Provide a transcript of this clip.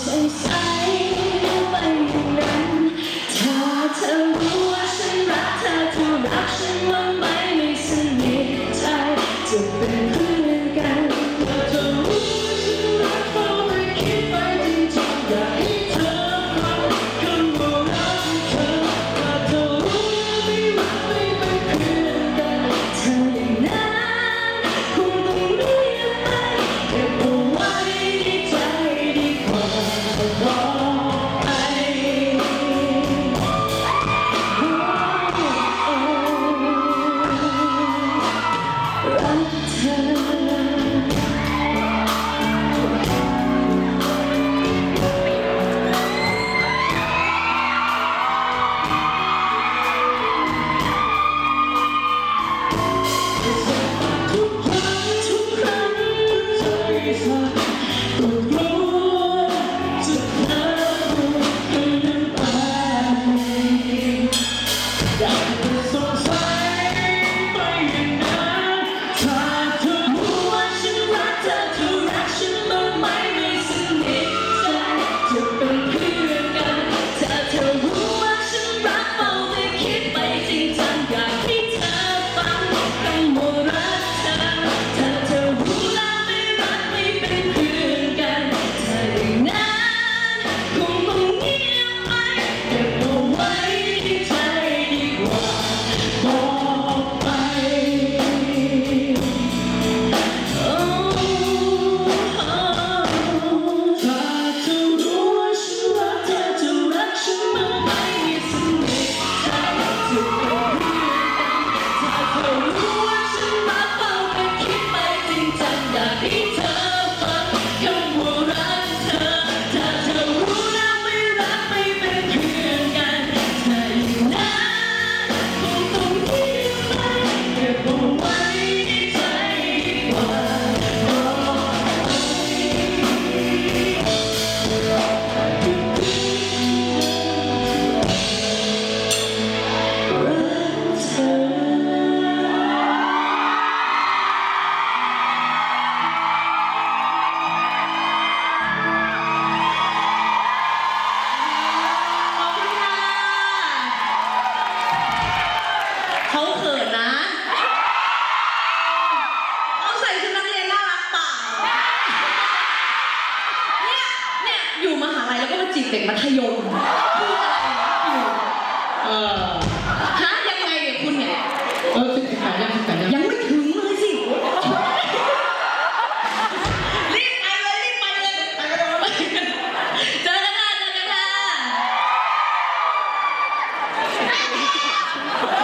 ใสใสไปนั้นถ้าเธอรู้ว่าฉันรักเธอเธอรักฉันบ้าไหไม่สนิทใจจะเป็นเพื่อนกันถ้าเธอรู้ว่าฉันรักเธอไม่คิดไปจริงๆไ heart. อยู่มหาลัยแล้วก็มาจีบเด็กมัธยมเออฮะยังไงเนี่ยคุณเนี่ย เออสิบแปดยังสิบแปดยังไม่ถึงเลยสิ รีบไปเลยรีบไปเลยไปเลย